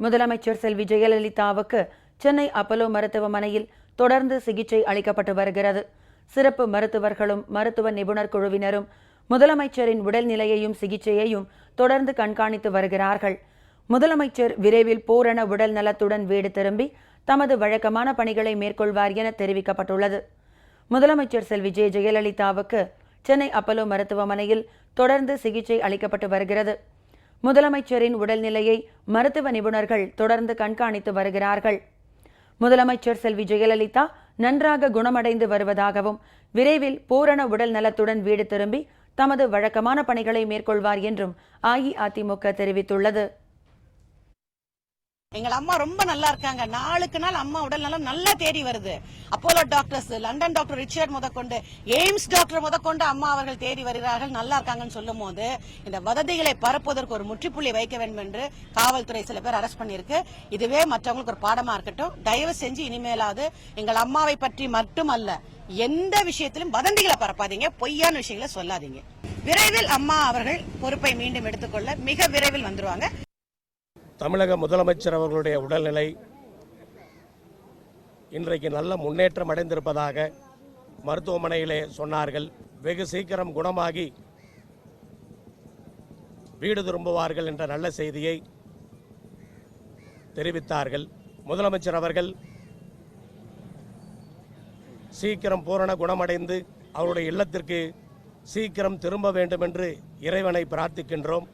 முதலமைச்சர் செல்வி ஜெயலலிதாவுக்கு சென்னை அப்பலோ மருத்துவமனையில் தொடர்ந்து சிகிச்சை அளிக்கப்பட்டு வருகிறது. சிறப்பு மருத்துவர்களும் மருத்துவ நிபுணர் குழுவினரும் முதலமைச்சரின் உடல்நிலையையும் சிகிச்சையையும் தொடர்ந்து கண்காணித்து வருகிறார்கள். முதலமைச்சர் விரைவில் பூரண உடல் நலத்துடன் வீடு திரும்பி தமது வழக்கமான பணிகளை மேற்கொள்வார் என தெரிவிக்கப்பட்டுள்ளது. முதலமைச்சர் செல்வி ஜெ. ஜெயலலிதாவுக்கு சென்னை அப்பலோ மருத்துவமனையில் தொடர்ந்து சிகிச்சை அளிக்கப்பட்டு வருகிறது. முதலமைச்சரின் உடல்நிலையை மருத்துவ நிபுணர்கள் தொடர்ந்து கண்காணித்து வருகிறார்கள். முதலமைச்சர் செல்வி ஜெயலலிதா நன்றாக குணமடைந்து வருவதாகவும் விரைவில் பூரண உடல் நலத்துடன் வீடு திரும்பி தமது வழக்கமான பணிகளை மேற்கொள்வார் என்றும் அஇஅதிமுக தெரிவித்துள்ளது. எங்கள் அம்மா ரொம்ப நல்லா இருக்காங்க. நாளுக்கு நாள் அம்மா உடல் நலம் நல்லா தேடி வருது. Apollo doctors London doctor Richard முதற்கொண்டு எய்ம்ஸ் டாக்டர் முதற்கொண்டு அம்மா அவர்கள் தேடி வருகிறார்கள் நல்லா இருக்காங்கன்னு சொல்லும் போது இந்த வதந்திகளை பரப்புவதற்கு ஒரு முற்றுப்புள்ளி வைக்க வேண்டும் என்று காவல்துறை சில பேர் அரெஸ்ட் பண்ணிருக்கு இதுவே மற்றவங்களுக்கு ஒரு பாடமா இருக்கட்டும். தயவு செஞ்சு இனிமேலாவது எங்கள் அம்மாவை பற்றி மட்டுமல்ல எந்த விஷயத்திலும் வதந்திகளை பரப்பாதீங்க. பொய்யான விஷயங்களை சொல்லாதீங்க. விரைவில் அம்மா அவர்கள் பொறுப்பை மீண்டும் எடுத்துக்கொள்ள மிக விரைவில் வந்துருவாங்க. தமிழக முதலமைச்சர் அவர்களுடைய உடல்நிலை இன்றைக்கு நல்ல முன்னேற்றம் அடைந்திருப்பதாக மருத்துவமனையிலே சொன்னார்கள். வெகு சீக்கிரம் குணமாகி வீடு திரும்புவார்கள் என்ற நல்ல செய்தியை தெரிவித்தார்கள். முதலமைச்சர் அவர்கள் சீக்கிரம் பூரண குணமடைந்து அவருடைய இல்லத்திற்கு சீக்கிரம் திரும்ப வேண்டும் என்று இறைவனை பிரார்த்திக்கின்றோம்.